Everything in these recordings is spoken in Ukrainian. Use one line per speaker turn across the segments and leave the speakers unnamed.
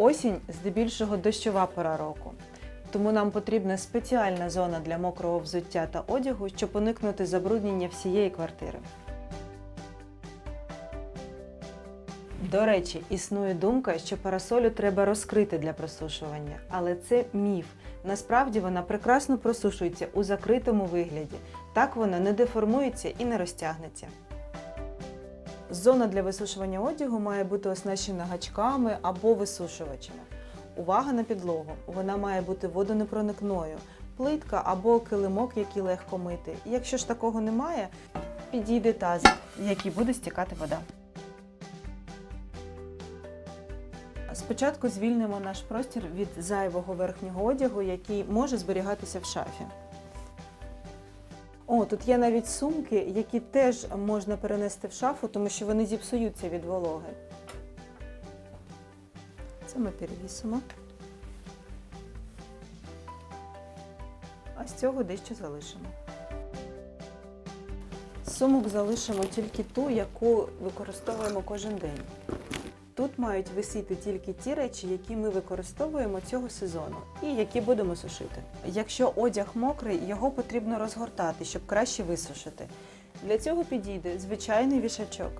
Осінь здебільшого дощова пора року. Тому нам потрібна спеціальна зона для мокрого взуття та одягу, щоб уникнути забруднення всієї квартири. До речі, існує думка, що парасолю треба розкрити для просушування, але це міф. Насправді вона прекрасно просушується у закритому вигляді. Так вона не деформується і не розтягнеться. Зона для висушування одягу має бути оснащена гачками або висушувачами. Увага на підлогу! Вона має бути водонепроникною, плитка або килимок, який легко мити. Якщо ж такого немає, підійде тазик, в який буде стікати вода. Спочатку звільнимо наш простір від зайвого верхнього одягу, який може зберігатися в шафі. О, тут є навіть сумки, які теж можна перенести в шафу, тому що вони зіпсуються від вологи. Це ми перевісимо. А з цього дещо залишимо. Сумок залишимо тільки ту, яку використовуємо кожен день. Тут мають висіти тільки ті речі, які ми використовуємо цього сезону і які будемо сушити. Якщо одяг мокрий, його потрібно розгортати, щоб краще висушити. Для цього підійде звичайний вішачок.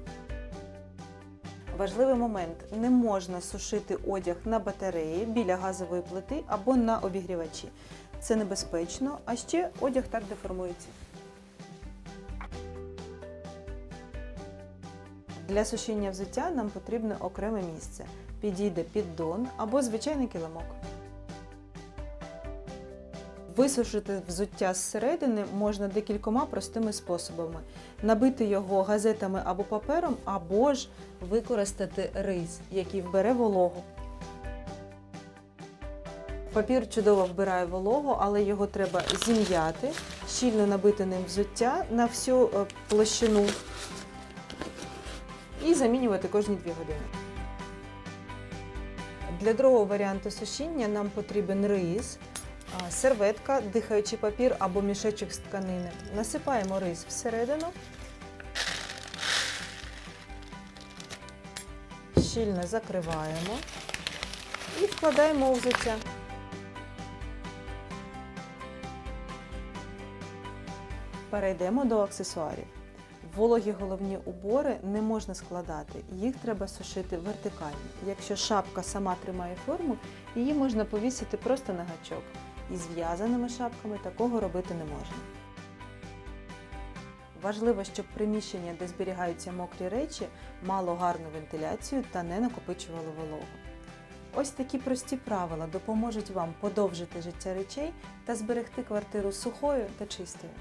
Важливий момент: не можна сушити одяг на батареї біля газової плити або на обігрівачі. Це небезпечно, а ще одяг так деформується. Для сушіння взуття нам потрібне окреме місце. Підійде піддон або звичайний килимок. Висушити взуття зсередини можна декількома простими способами: набити його газетами або папером, або ж використати рис, який вбере вологу. Папір чудово вбирає вологу, але його треба зім'яти, щільно набити ним взуття на всю е, площину і замінювати кожні 2 години. Для другого варіанту сушіння нам потрібен рис, серветка, дихаючий папір або мішечок з тканини. Насипаємо рис всередину. Щільно закриваємо і вкладаємо у взуття. Перейдемо до аксесуарів. Вологі головні убори не можна складати, їх треба сушити вертикально. Якщо шапка сама тримає форму, її можна повісити просто на гачок. Із в'язаними шапками такого робити не можна. Важливо, щоб приміщення, де зберігаються мокрі речі, мало гарну вентиляцію та не накопичувало вологу. Ось такі прості правила допоможуть вам подовжити життя речей та зберегти квартиру сухою та чистою.